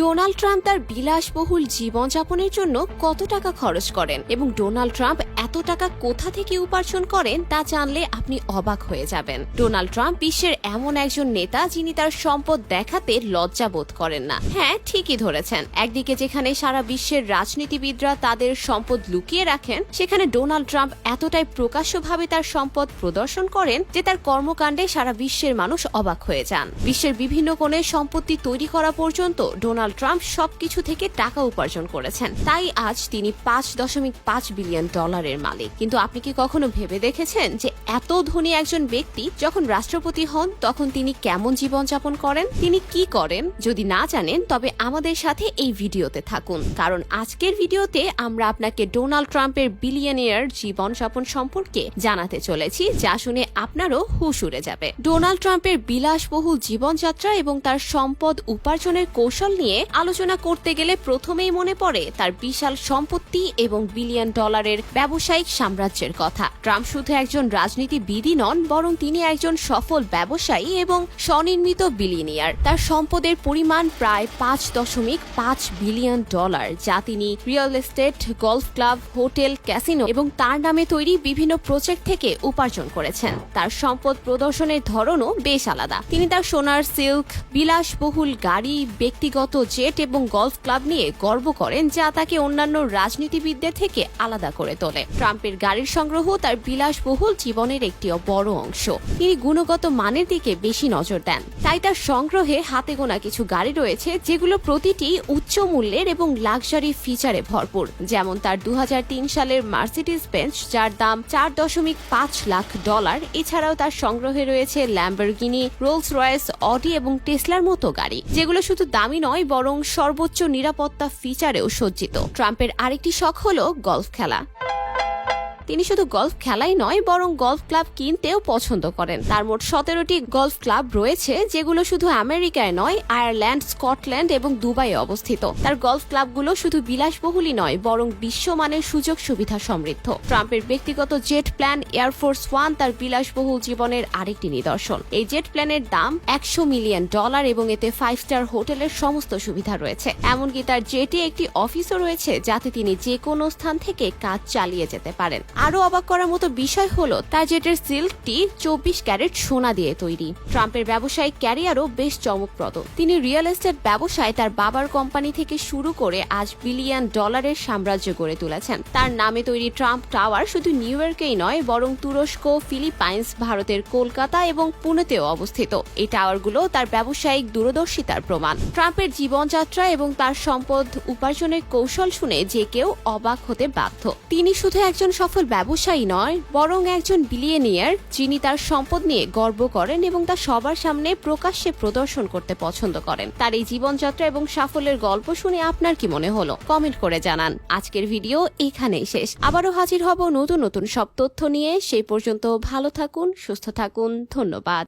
Donald Trump তার বিলাসবহুল জীবনযাপনের জন্য কত টাকা খরচ করেন এবং ডোনাল্ড ট্রাম্প এত টাকা কোথা থেকে উপার্জন করেন তা জানলে আপনি অবাক হয়ে যাবেন। ডোনাল্ড ট্রাম্প বিশ্বের এমন একজন নেতা যিনি তার সম্পদ দেখাতে লজ্জা বোধ করেন না। হ্যাঁ ঠিকই ধরেছেন। একদিকে যেখানে সারা বিশ্বের রাজনীতিবিদরা তাদের সম্পদ লুকিয়ে রাখেন, সেখানে ডোনাল্ড ট্রাম্প এতটাই প্রকাশ্যভাবে তার সম্পদ প্রদর্শন করেন যে তার কর্মকাণ্ডে সারা বিশ্বের মানুষ অবাক হয়ে যান। বিশ্বের বিভিন্ন কোণে সম্পত্তি তৈরি করা পর্যন্ত ডোনাল্ড ট্রাম্প সবকিছু থেকে টাকা উপার্জন করেছেন। তাই আজ তিনি পাঁচ দশমিক পাঁচ বিলিয়ন ডলারের মালিক। কিন্তু আপনি কি কখনো ভেবে দেখেছেন যে এত ধনী একজন ব্যক্তি যখন রাষ্ট্রপতি হন, তখন তিনি কেমন জীবনযাপন করেন? তিনি কি করেন? যদি না জানেন, তবে আমাদের সাথে এই ভিডিওতে থাকুন। কারণ আজকের ভিডিওতে আমরা আপনাকে ডোনাল্ড ট্রাম্পের বিলিয়নিয়ার জীবনযাপন সম্পর্কে জানাতে চলেছি, যা শুনে আপনারও হুশ উড়ে যাবে। ডোনাল্ড ট্রাম্পের বিলাসবহুল জীবনযাত্রা এবং তার সম্পদ উপার্জনের কৌশল নিয়ে আলোচনা করতে গেলে প্রথমেই মনে পড়ে তার বিশাল সম্পত্তি এবং বিলিয়ন ডলারের ব্যবসায়িক সাম্রাজ্যের কথা। ট্রাম্প শুধু একজন রাজনীতিবিদই নন, বরং তিনি একজন সফল ব্যবসায়ী এবং স্বনির্মিত বিলিনিয়ার তার সম্পদের পরিমাণ প্রায় পাঁচ দশমিক পাঁচ বিলিয়ন ডলার, যা তিনি real estate, golf club, hotel, casino এবং তার নামে তৈরি বিভিন্ন প্রজেক্ট থেকে উপার্জন করেছেন। তার সম্পদ প্রদর্শনের ধরনও বেশ আলাদা। তিনি তার সোনার সিল্ক, বিলাসবহুল গাড়ি, ব্যক্তিগত জেট এবং গলফ ক্লাব নিয়ে গর্ব করেন, যা তাকে অন্যান্য রাজনীতিবিদদের থেকে আলাদা করে তোলে। ট্রাম্পের গাড়ির সংগ্রহ তার বিলাসবহুল জীবনের একটি বড় অংশ। তিনি গুণগত মানের দিকে বেশি নজর দেন। তাই তার সংগ্রহে হাতে গোনা কিছু গাড়ি রয়েছে, যেগুলো প্রতিটি উচ্চ মূল্যের এবং লাক্সারি ফিচারে ভরপুর। যেমন তার দু হাজার তিন সালের মার্সিডিস বেঞ্চ যার দাম চার দশমিক পাঁচ লাখ ডলার। এছাড়াও তার সংগ্রহে রয়েছে ল্যাম্বরগিনি রোলস রয়েস অডি এবং টেসলার মতো গাড়ি, যেগুলো শুধু দামি নয়, বরং সর্বোচ্চ নিরাপত্তা ফিচারেও সজ্জিত। ট্রাম্পের আরেকটি শখ হলো গলফ খেলা। তিনি শুধু গলফ খেলাই নয়, বরং গলফ ক্লাব কিনতেও পছন্দ করেন। তার মোট সতেরোটি গলফ ক্লাব রয়েছে, যেগুলো শুধু আমেরিকায় নয়, আয়ারল্যান্ড, স্কটল্যান্ড এবং দুবাইয়ে অবস্থিত। তার গলফ ক্লাবগুলো শুধু বিলাসবহুলই নয়, বরং বিশ্বমানের সুযোগ সুবিধা সমৃদ্ধ। ট্রাম্পের ব্যক্তিগত জেট প্ল্যান এয়ারফোর্স ওয়ান তার বিলাসবহুল জীবনের আরেকটি নিদর্শন। এই জেট প্ল্যানের দাম একশো মিলিয়ন ডলার এবং এতে ফাইভ স্টার হোটেলের সমস্ত সুবিধা রয়েছে। এমনকি তার জেটে একটি অফিসও রয়েছে, যাতে তিনি যে কোনো স্থান থেকে কাজ চালিয়ে যেতে পারেন। আরও অবাক করার মতো বিষয় হলো তার জেটের সিল্কটি চব্বিশ ক্যারেট সোনা দিয়ে তৈরি। ট্রাম্পের ব্যবসায়িক ক্যারিয়ারও বেশ চমকপ্রদ। তিনি রিয়েল এস্টেট ব্যবসায় তার বাবার কোম্পানি থেকে শুরু করে আজ বিলিয়ন ডলারের সাম্রাজ্য গড়ে তুলেছেন। তার নামে তৈরি ট্রাম্প টাওয়ার শুধু নিউ ইয়র্কেই নয়, বরং তুরস্ক, ফিলিপাইন্স, ভারতের কলকাতা এবং পুনেতেও অবস্থিত। এই টাওয়ারগুলো তার ব্যবসায়িক দূরদর্শিতার প্রমাণ। ট্রাম্পের জীবনযাত্রা এবং তার সম্পদ উপার্জনের কৌশল শুনে যে কেউ অবাক হতে বাধ্য। তিনি শুধু একজন সফল ব্যবসায়ী নয়, বরং একজন বিলিয়নিয়ার যিনি তার সম্পদ নিয়ে গর্ব করেন এবং তা সবার সামনে প্রকাশ্যে প্রদর্শন করতে পছন্দ করেন। তার এই জীবনযাত্রা এবং সাফল্যের গল্প শুনে আপনার কি মনে হলো? কমেন্ট করে জানান। আজকের ভিডিও এখানেই শেষ। আবারও হাজির হব নতুন নতুন সব তথ্য নিয়ে। সেই পর্যন্ত ভালো থাকুন, সুস্থ থাকুন। ধন্যবাদ।